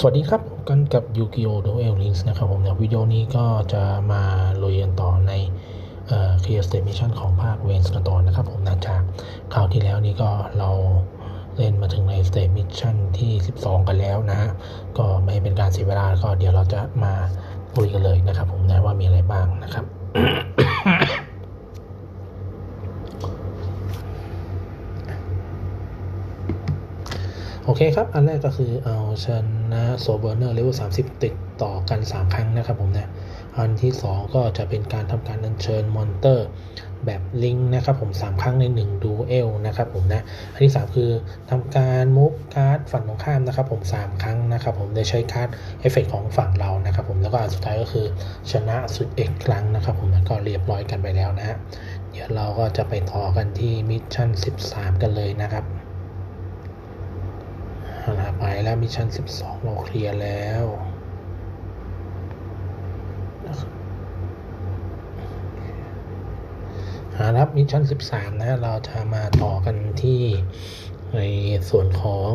สวัสดีครับ กันกับ Yu-Gi-Oh! Duel Links นะครับผมในวิดีโอนี้ก็จะมาลุยกันต่อในเอ่อ Clear Station ของภาคเวนส์กันต่อนะครับผมนะจากคราวที่แล้วนี้ก็เราเล่นมาถึงใน State Mission ที่ 12 กันแล้วนะ ก็ไม่เป็นการเสียเวลาก็เดี๋ยวเราจะมาลุยกันเลยนะครับผมนะว่ามีอะไรบ้างนะครับ โอเคครับ อันแรกก็คือเอาชนะโซเบอร์เนอร์เลเวล30ติดต่อกัน 3 ครั้งนะครับผมนะอันที่ 2 ก็จะเป็นการทำการอัญเชิญมอนเตอร์แบบลิงก์นะครับผม 3 ครั้งใน1ดูเอลนะครับผมนะ อันที่ 3 คือทำการมูฟการ์ดฝั่งตรงข้ามนะครับผม 3 ครั้งนะครับผมได้ใช้การ์ดเอฟเฟกของฝั่งเรานะครับผมแล้วก็อันสุดท้ายก็คือชนะสุดเอกครั้งนะครับผมนก็เรียบร้อยกันไปแล้วนะฮะเดี๋ยวเราก็จะไปต่อกันที่มิชชั่น 13 กันเลยนะครับ ไปแล้วมิชชั่น12 เราเคลียร์แล้วเอาครับมิชชั่น 13 นะ เราจะมาต่อกันที่ในส่วนของ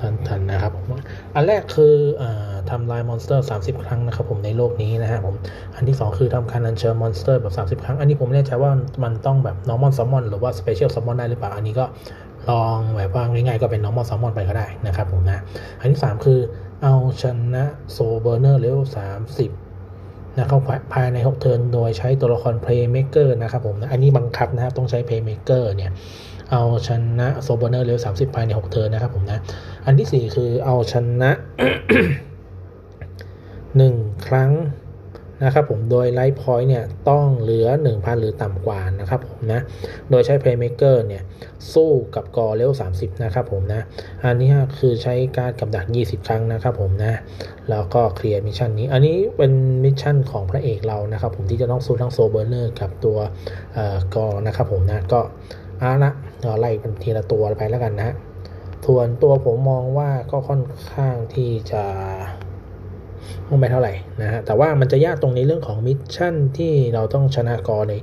ทันทันนะครับผมอันแรกคืออทำลายมอนสเตอร์ 30 ครั้งนะครับผมในโลกนี้นะฮะผมอันที่ 2 คือทำการอัญเชิญมอนสเตอร์แบบ 30 ครั้ง อันนี้ผมไม่แน่ใจว่ามันต้องแบบ normal summon หรือว่า special summon ได้หรือเปล่า อันนี้ก็ ลองแบบว่าง่ายๆก็เป็น normal summon ไปก็ได้นะครับผมนะ อันที่ 3 คือเอาชนะโซเบอร์เนอร์เลเวล30นะครับภายใน 6 เทิร์นโดยใช้ตัวละคร Playmaker นะครับผมนะอันนี้บังคับนะครับต้องใช้ Playmaker เนี่ยเอาชนะโซเบอร์เนอร์เลเวล30ภายใน 6 เทิร์นนะครับผมนะ อันที่ 4 คือเอาชนะ 1 ครั้ง นะครับผมโดยไลท์พอยต์เนี่ยต้องเหลือ 1,000 หรือต่ำกว่านะครับผมนะ โดยใช้ Playmaker เนี่ยสู้กับกอเลเวล30 นะครับผมนะ อันนี้คือใช้การกับดัก 20 ครั้งนะครับผมนะ แล้วก็เคลียร์มิชชั่นนี้ อันนี้เป็นมิชชั่นของพระเอกเรานะครับผมที่จะต้องสู้ทั้งโซเบอร์เนอร์กับตัวเอ่อกอนะครับผมนะก็เอาละเราไล่เป็นทีละตัวไปแล้วกันนะส่วนตัวผมมองว่าก็ค่อนข้างที่จะ ไม่เท่าไหร่นะฮะแต่ว่ามันจะยากตรงในเรื่องของมิชชั่นที่เราต้องชนะกอใน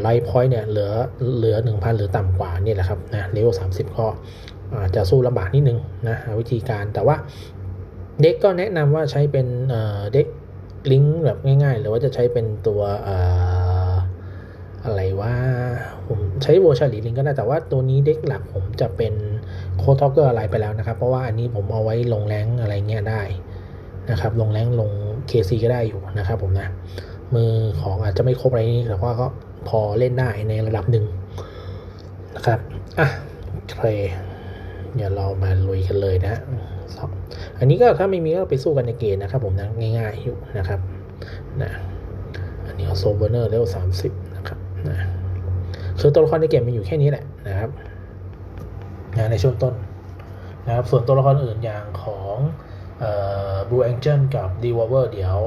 ไลท์พอยต์เนี่ยเหลือเหลือ 1,000 หรือต่ำกว่านี่แหละครับนะเลเวล30ก็อาจจะสู้ลำบากนิดนึงนะวิธีการแต่ว่าเด็กก็แนะนำว่าใช้เป็นเด็กลิงก์แบบง่ายๆ หรือว่าจะใช้เป็นตัวอะไรว่าผมใช้โวชาลีลิงก็ได้แต่ว่าตัวนี้เด็กหลักผมจะเป็นโคทอกเกอร์อะไรไปแล้วนะครับ เพราะว่าอันนี้ผมเอาไว้ลงแรงอะไรเงี้ยได้ นะครับ ลงแรงลง KC ก็ได้อยู่นะครับผมนะ มือของอาจจะไม่ครบอะไรนี้แต่ว่าก็พอเล่นได้ในระดับหนึ่งนะครับ อะโอเคเดี๋ยวเรามาลุยกันเลยนะ อันนี้ก็ถ้าไม่มีก็ไปสู้กันในเกมนะครับผมนะง่ายๆอยู่นะครับนะอันนี้เอาโซเบอร์เนอร์เลเวลสามสิบนะครับนะคือตัวละครในเกมมันอยู่แค่นี้แหละนะครับนะในช่วงต้นนะครับส่วนตัวละครอื่นอย่างของ บลูแองเจิลกับดีวอเวอร์เดี๋ยว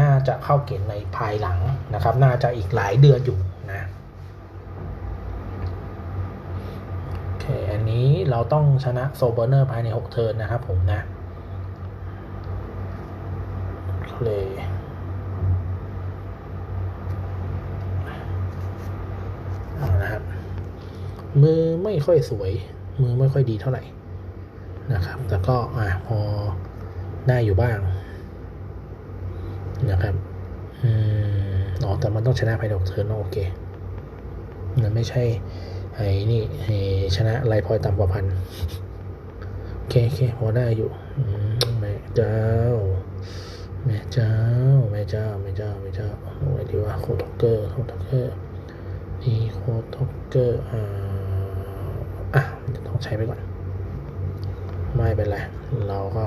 น่าจะเข้าเกณฑ์ในภายหลังนะครับ น่าจะอีกหลายเดือนอยู่นะโอเคอันนี้เราต้องชนะโซเบอร์เนอร์ภายใน 6 เทิร์นนะครับผมนะเลยเอานะครับมือไม่ค่อยสวย มือไม่ค่อยดีเท่าไหร่นะครับ แต่ก็อ่าพอ ได้อยู่บ้างนะครับอืมอ๋อแต่มันต้องชนะภายในหกเทิร์นโอเคมันไม่ใช่ไอ้นี่ไอ้ชนะไลพอยต่ำกว่าพันโอเคโอเคพอได้อยู่แม่เจ้า แม่เจ้า แม่เจ้า แม่เจ้า แม่เจ้าอะไรดีว่าโคท็อกเกอร์โคท็อกเกอร์นี่โคท็อกเกอร์อ่าอะต้องใช้ไปก่อน ไม่เป็นไร เราก็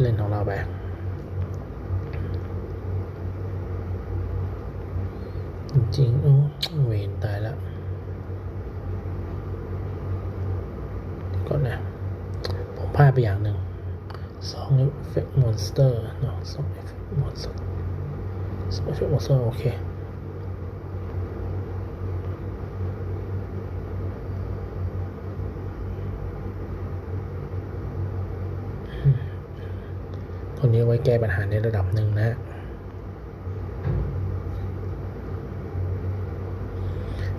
เล่นของเราไปจริงๆอ้เวนตายแล้วก่อนนะผมพลาดไปอย่างหนึ่งสองเอฟเฟกต์มอนสเตอร์เนาะสองเอฟเฟกต์มอนสเตอร์สองเอฟเฟกต์มอนสเตอร์โอเค ตัวนี้ไว้แก้ปัญหาในระดับหนึ่งนะ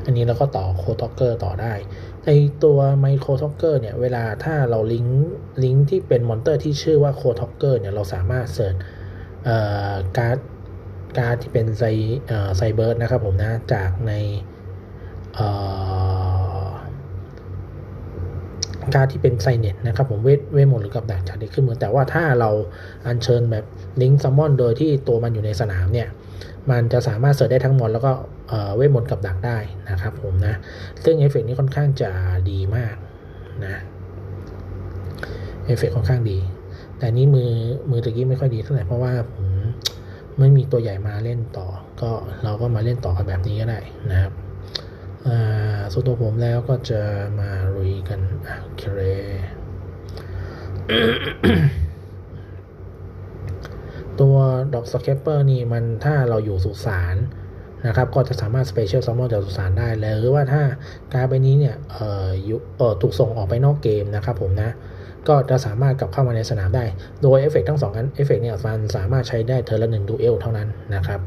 อันนี้เราก็ต่อโคท็อกเกอร์ต่อได้ไอตัวไมโครท็อกเกอร์เนี่ยเวลาถ้าเราลิงก์ลิงก์ที่เป็นมอนเตอร์ที่ชื่อว่าโคท็อกเกอร์เนี่ยเราสามารถเสิร์ชการ์ดการ์ดที่เป็นไซเอ่อไซเบิร์ดนะครับผมนะจากในเอ่อ การ์ดที่เป็นไซเน็ตนะครับผมเวทเวทมนต์หรือกับดักจากเด็กขึ้นมือแต่ว่าถ้าเราอัญเชิญแบบลิงก์ซัมมอนโดยที่ตัวมันอยู่ในสนามเนี่ยมันจะสามารถเสิร์ชได้ทั้งหมดแล้วก็เอ่อเวทมนต์กับดักได้นะครับผมนะซึ่งเอฟเฟกต์นี้ค่อนข้างจะดีมากนะเอฟเฟกต์ค่อนข้างดี แต่นี้มือมือตะกี้ไม่ค่อยดีเท่าไหร่เพราะว่าผมไม่มีตัวใหญ่มาเล่นต่อ ก็เราก็มาเล่นต่อกันแบบนี้ก็ได้นะครับ ส่วนตัวผมแล้วก็จะมาลุยกันโอเคตัวดอกสแคปเปอร์นี่มันถ้าเราอยู่สุสานนะครับ ก็จะสามารถสเปเชียลซัมมอนจากสุสานได้แล้วหรือว่าถ้าการดใบนี้เนี่ยเออยุเออถูกส่งออกไปนอกเกมนะครับผมนะ ก็จะสามารถกลับเข้ามาในสนามได้ โดยเอฟเฟกทั้งสองอันเอฟเฟกเนี่ยมันสามารถใช้ได้เทอร์ละหนึ่งดูเอลเท่านั้นนะครับ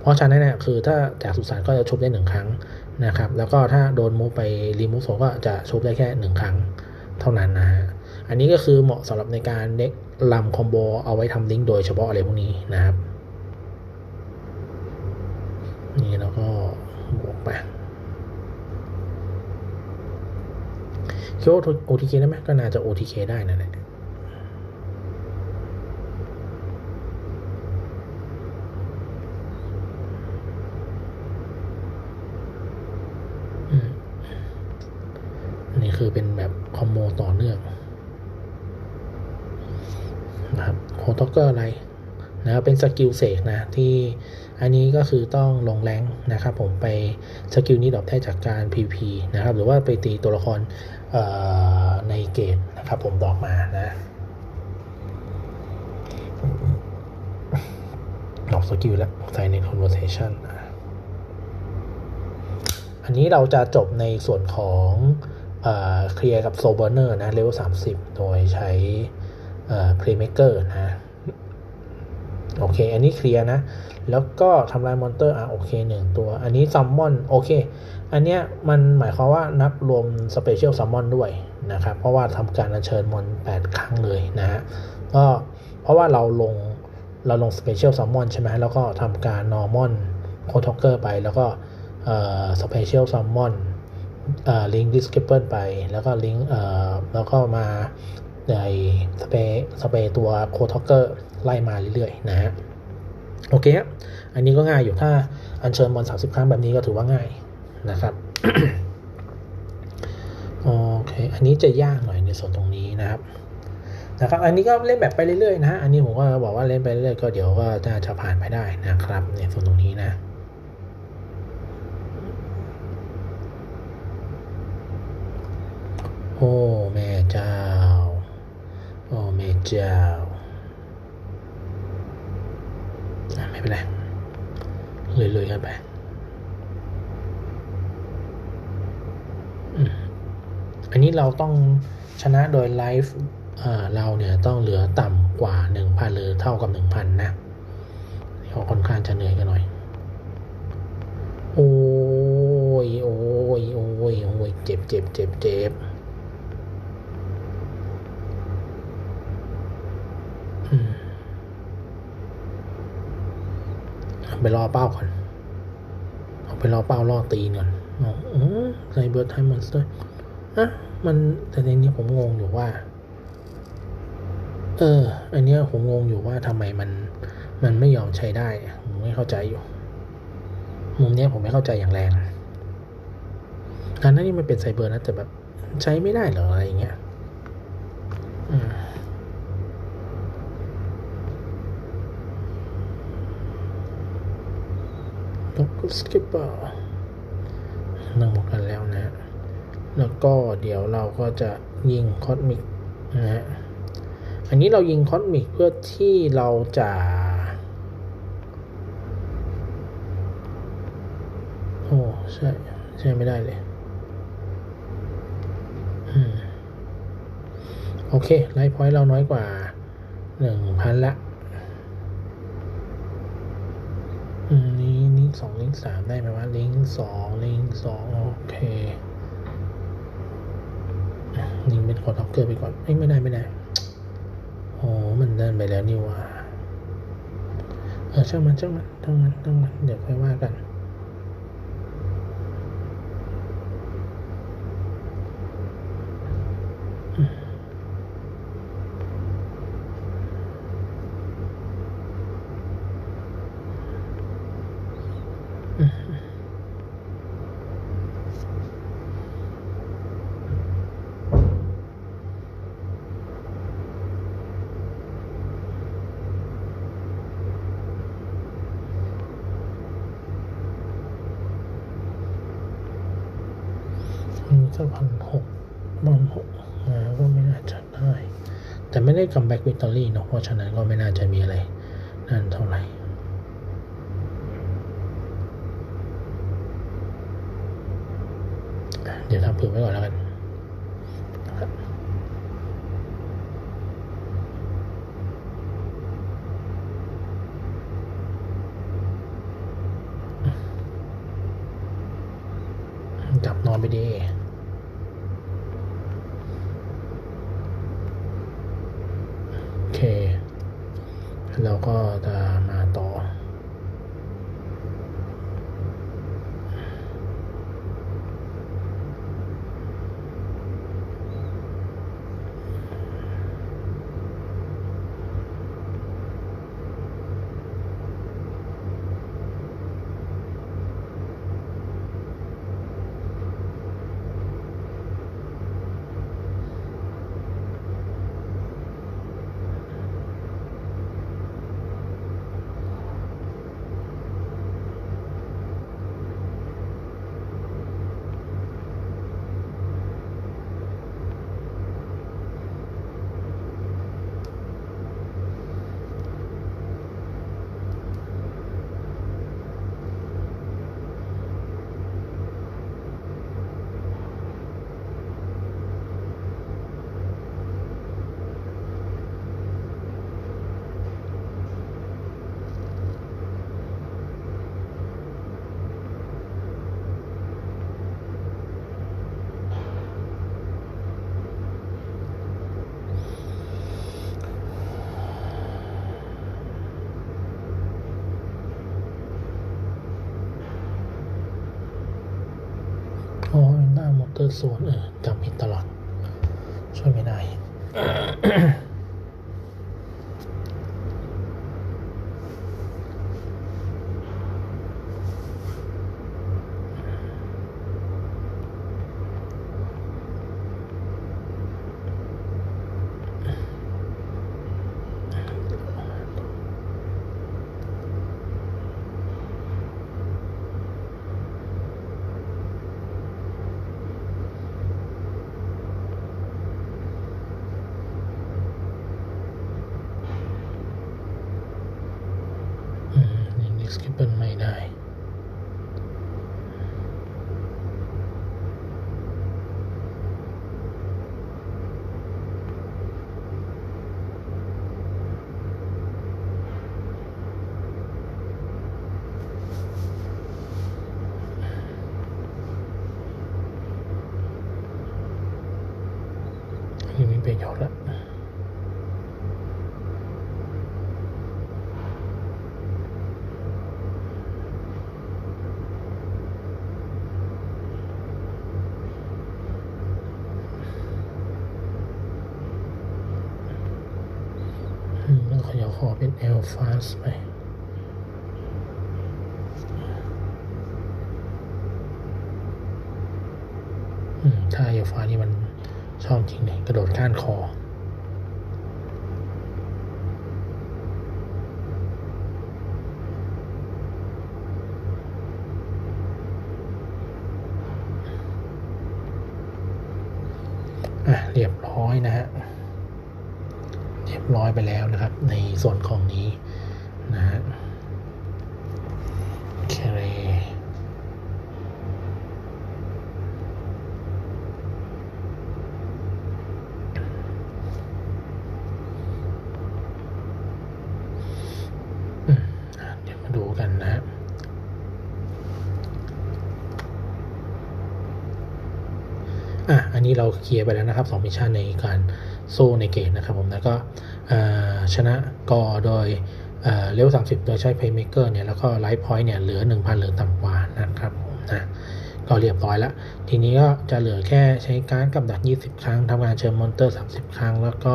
เพราะฉะนั้นเนี่ยคือถ้าจากสุสานก็จะชุบได้หนึ่งครั้ง นะครับ แล้วก็ถ้าโดนมูฟไปรีมูฟโซก็จะชุบได้แค่หนึ่งครั้งเท่านั้นนะฮะ อันนี้ก็คือเหมาะสำหรับในการเด็กลำคอมโบเอาไว้ทำลิงก์โดยเฉพาะอะไรพวกนี้นะครับ นี่แล้วก็บวกไปคิดว่า OTK ได้ไหมก็น่าจะ OTK ได้นั่นแหละอืมอันนี้ คือเป็นแบบคอมโบต่อเนื่องนะครับโคท็อกเกอร์อะไรนะครับเป็นสกิลเสกนะที่อันนี้ก็คือต้องลงแรงนะครับผมไปสกิลนี้ดรอปได้จากการ PP นะครับหรือว่าไปตีตัวละครในเกมนะครับผมดอกมานะดอกสกิลแล้วใส่ใน conversation อันนี้เราจะจบในส่วนของ เคลียร์กับโซเบอร์เนอร์นะเลเวล30โดยใช้เพลย์เม k เกอร์นะ โอเค อันนี้เคลียร์นะ แล้วก็ทำลายมอนเตอร์อะโอเคหนึ่งตัว อันนี้ซัมมอนโอเค อันเนี้ยมันหมายความว่านับรวมสเปเชียลซัมมอนด้วยนะครับ เพราะว่าทำการอัญเชิญมอน8ครั้งเลยนะฮะก็เพราะว่าเราลงเราลงสเปเชียลซัมมอนใช่ไหมแล้วก็ทำการนอร์มอนโคท็อกเกอร์ไปแล้วก็สเปเชียลซัมมอน ลิงก์ดิสคริปเปิลไป แล้วก็ลิงก์แล้วก็มาในสเปย์สเปย์ตัวโคท็อกเกอร์ไล่มาเรื่อยๆนะฮะโอเคครับอันนี้ก็ง่ายอยู่ถ้าอัญเชิญบอล30ครั้งแบบนี้ก็ถือว่าง่ายนะครับโอเค อันนี้จะยากหน่อยในส่วนตรงนี้นะครับนะครับ อันนี้ก็เล่นแบบไปเรื่อยๆนะฮะอันนี้ผมก็บอกว่าเล่นไปเรื่อยๆก็เดี๋ยวก็น่าจะผ่านไปได้นะครับ ในส่วนตรงนี้นะ โอ้แม่เจ้า โอ้แม่เจ้า ไม่เป็นไรเลยๆกันไปอันนี้เราต้องชนะโดยไลฟ์เอ่อเราเนี่ยต้องเหลือต่ำกว่า 1,000 หรือเท่ากับ 1,000 นะเขาค่อนข้างจะเหนื่อยกันหน่อย โอ้ย โอ้ย โอ้ย โอ้ย เจ็บเจ็บเจ็บเจ็บ อืมเอา ไปรอเป้าก่อน เอาไปรอเป้าล่อตีนก่อนอ๋อไซเบอร์ไทมอนสเตอร์อะมันแต่ในนี้ผมงงอยู่ว่า เออ อันเนี้ยผมงงอยู่ว่าทำไมมันมันไม่ยอมใช้ได้ ผมไม่เข้าใจอยู่มุมเนี้ยผมไม่เข้าใจอย่างแรงอันนั้นนี่มันเป็นไซเบอร์นะแต่แบบใช้ไม่ได้หรออะไรเงี้ย อืม แล้ว ก็สกิปเปอร์นั่งหมดกันแล้วนะ แล้วก็เดี๋ยวเราก็จะยิงคอสมิกนะฮะอันนี้เรายิงคอสมิกเพื่อที่เราจะโอ้ใช่ใช่ไม่ได้เลยอืมโอเคไลฟ์พอยต์เราน้อยกว่าหนึ่งพันละ อืม นี่นี่สองลิง ก์ก์สามได้ไหมวะลิงก์สองลิงก์สองโอเคลิงเป็นกดล็อกเกอร์ไปก่อนเอ้ยไม่ได้ไม่ได้โอ้มันเดินไปแล้วนี่ว่าเออช่างมันช่างมันช่างมันช่างมันเดี๋ยวค่อยว่ากัน มี สักพันหกพันหกนะก็ไม่น่าจะได้ แต่ไม่ได้กัมแบ็กวิตตอรี่เนาะเพราะฉะนั้นก็ไม่น่าจะมีอะไร นั่นเท่าไหร่เดี๋ยวทำเผื่อไว้ก่อนแล้วกันนะครับจับนอนไปดี โอเค แล้วก็จะมาต่อ อ๋อหน้าม อเตอร์โซนเออจำผิดตลอด ช่วยไม่ได้ อืมอย่างนี้สกิปเปิลไม่ได้ อันนี้มีประโยชน์แล้ว อื ขอเป็นเอลฟาสไปอืมถ้าเอลฟานี่มันชอบจริงเลยกระโดดข้านคอ อะ เรียบร้อยนะฮะ เรียบร้อยไปแล้วนะครับ ในส่วนของนี้นะฮะโอเคอืมอะเดี๋ยวมาดูกันนะฮะ อะอั นนี้เราเคลียร์ไปแล้วนะครับ2มิชชั่นในการสู้ในเกมนะครับผมแล้วก็ชนะกอโดยเอ่อเลเวล30 โดยใช้ Playmaker เนี่ยแล้วก็ไลฟ์พอยต์เนี่ยเหลือ 1,000 เหลือต่ำกว่านะครับผมนะก็เรียบร้อยแล้ว ทีนี้ก็จะเหลือแค่ใช้การกับดัก 20 ครั้งทำงานเชิญมอนเตอร์ 30 ครั้ง แล้วก็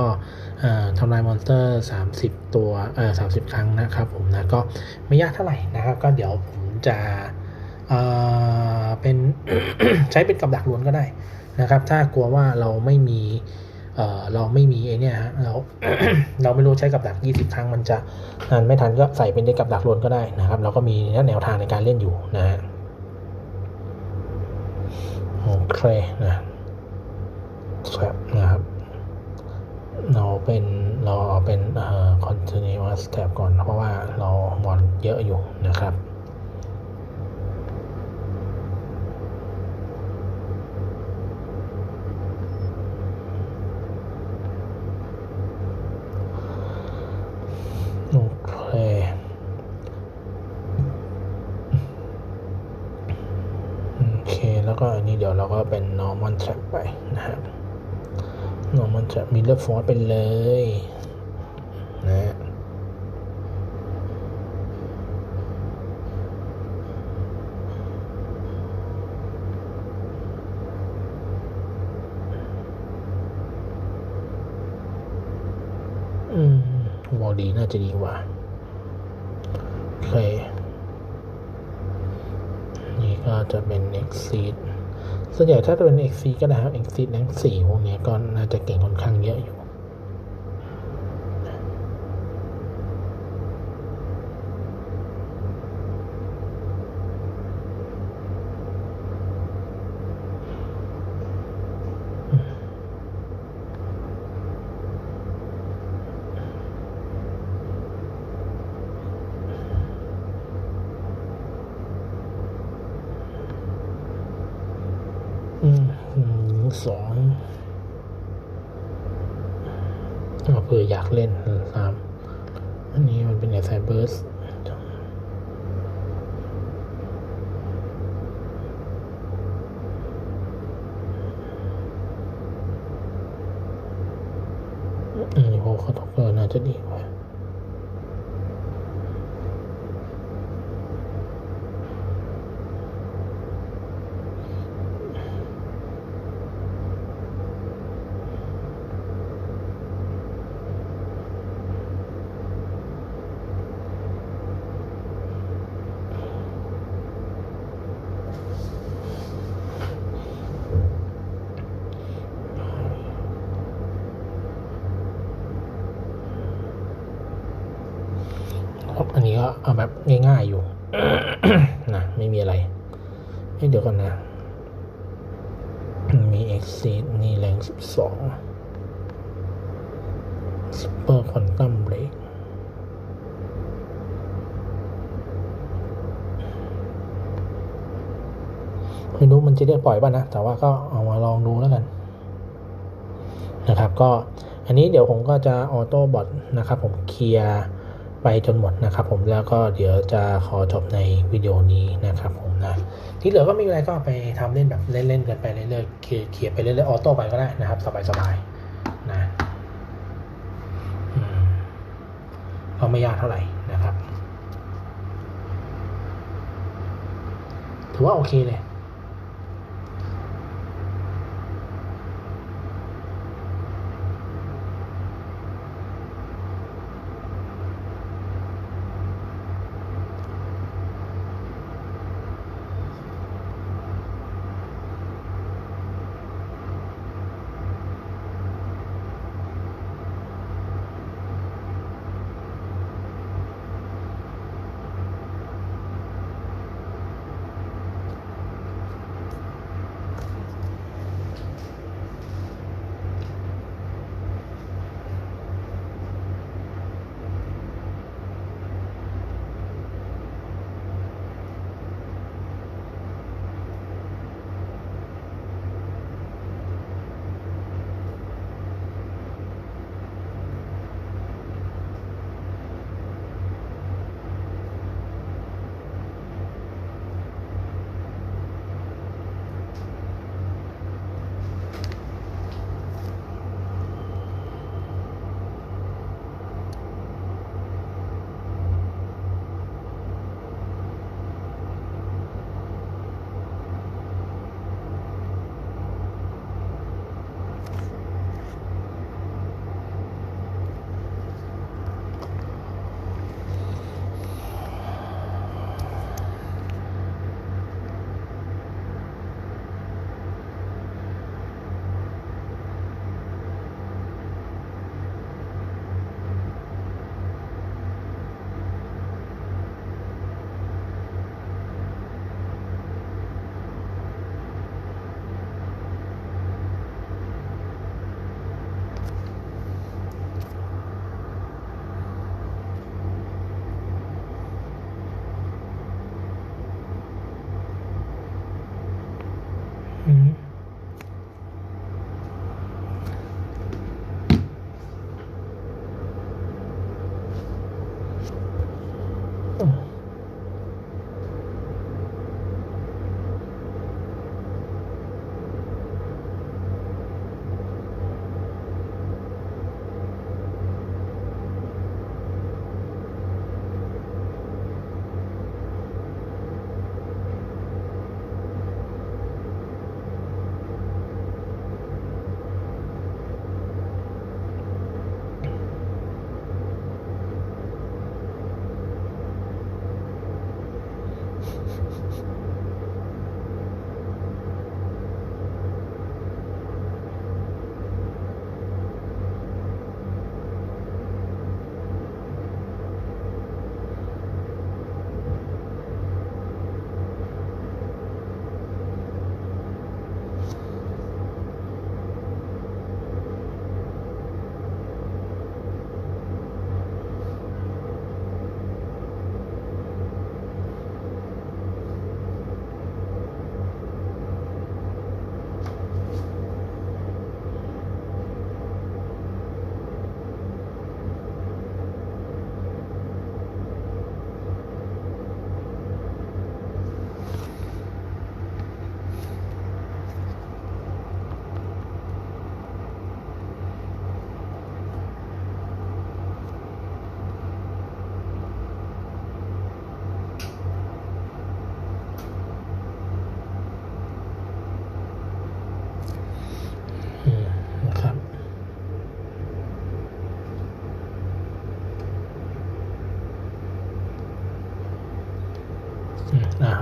ทำลายมอนเตอร์ 30 ตัวเอ่อ30 ครั้งนะครับผมนะก็ไม่ยากเท่าไหร่นะครับ ก็เดี๋ยวผมจะ เป็นใช้เป็นกับดักล้วนก็ได้นะครับ ถ้ากลัวว่าเราไม่มีเเราไม่มีไอเนี่ยฮะเราเราไม่รู้ใช้กับดัก 20 ครั้งมันจะนานไม่ทันก็ใส่เป็นได้กับดักล้วนก็ได้นะครับ เราก็มีแนวทางในการเล่นอยู่นะฮะโอเคนะครับนะครับ เราเป็นเราเป็นเอ่อ continuous tab ก่อน เพราะว่าเรามอนเยอะอยู่นะครับ โอเคโอเค แล้วก็อันนี้เดี๋ยวเราก็เป็น normal trap ไปนะครับ normal trap middle force ไปเลยนะฮะอืมวอล ดีน่าจะดีกว่าโอเค นี่ก็จะเป็น exceed ส่วนใหญ่ถ้าจะเป็น exceed ก็นะครับ exceed แรงสี่พวกนี้ก็น่าจะเก่งค่อนข้างเยอะอยู่ อืมอื สองเอาเผื่ออยากเล่นนะครับ อันนี้มันเป็นไซเบอร์สอันนี้โฮคาทอกเกอร์น่าจะดีกว่า ครับอันนี้ก็ เอาแบบง่ายๆอยู่นะไม่มีอะไรเอ้เดี๋ยวก่อนนะ มี exceed นี่แรงสิบสอง super quantum break ไม่รู้มันจะได้ปล่อยป่ะนะ แต่ว่าก็เอามาลองดูแล้วกัน นะครับ ก็อันนี้เดี๋ยวผมก็จะออโต้บอทนะครับ ผมเคลียร์ ไปจนหมดนะครับผมแล้วก็เดี๋ยวจะขอจบในวิดีโอนี้นะครับผมนะที่เหลือก็ไม่มีอะไรก็ไปทำเล่นแบบเล่นๆกันไปเรื่อยๆเคลียร์เคลียไปเรื่อยๆออโต้ไปก็ได้นะครับ สบายๆนะอืมก็ไม่ยากเท่าไหร่นะครับ ถือว่าโอเคเลย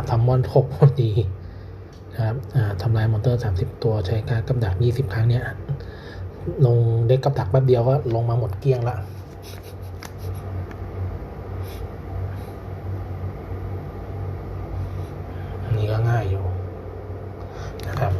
ทำมอนทบพอดีนะครับทำลายมอนเตอร์ 30 ตัวใช้การกับดัก 20 ครั้งเนี่ยลงเด็กกับดักแป๊บเดียวก็ลงมาหมดเกลี้ยงละอันนี้ก็ง่ายอยู่นะครับ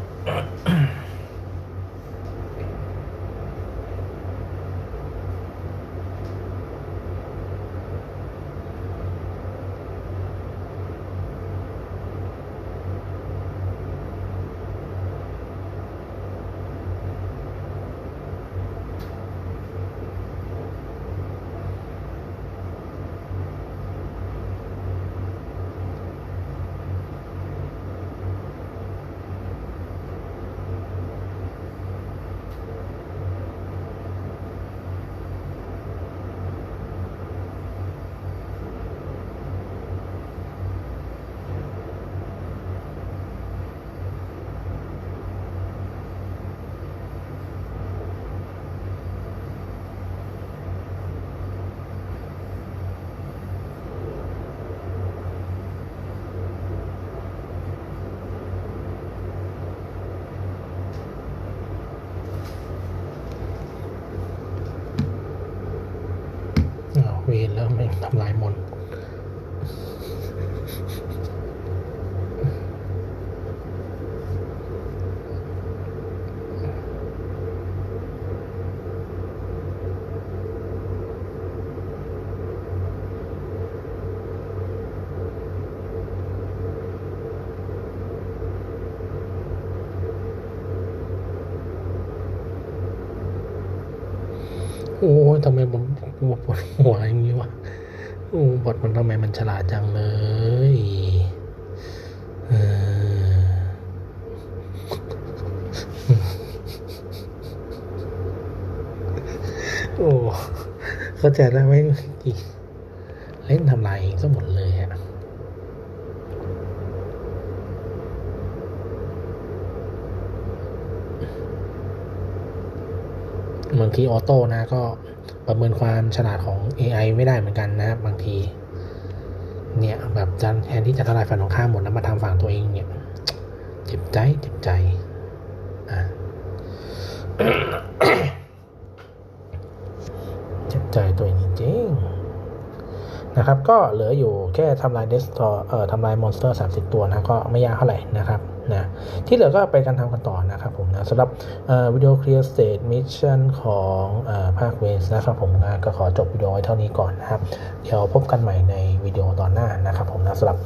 อ้าวเวน ทำลายมนโอ้ยทำไมผมปวดหัวอย่างนี้วะ โอ้บทมันทำไมมันฉลาดจังเลยเออโอ้เข้าใจแล้วไหมจริงเล่นทำลายเองซะหมดเลยอะบางทีออโต้นะก็ ประเมินความฉลาดของ AI ไม่ได้เหมือนกันนะครับบางที เนี่ยแบบจันแทนที่จะทลายฝั่งตรงข้ามหมดแล้วมาทำฝั่งตัวเองเนี่ยเจ็บใจเจ็บใจอะเจ็บใจตัวเองจริงนะครับ ก็เหลืออยู่แค่ทำลายเดสตอเอ่อทำลายมอนสเตอร์ 30 ตัวนะ ก็ไม่ยากเท่าไหร่นะครับ นะที่เหลือก็ไปการทำกันต่อนะครับผมนะสำหรับวิดีโอเคลียร์สเตทมิชชั่นของอภาคเวสนะครับผมนะก็ขอจบวิดีโอไว้เท่านี้ก่อนนะครับ เดี๋ยวพบกันใหม่ในวิดีโอตอนหน้านะครับผมนะสำหรับ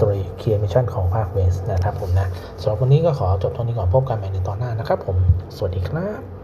ตัวเคลียร์มิชชั่นของภาคเวสนะครับผมนะสำหรับวันนี้ก็ขอจบเท่านี้ก่อนพบกันใหม่ในตอนหน้านะครับผมสวัสดีครับ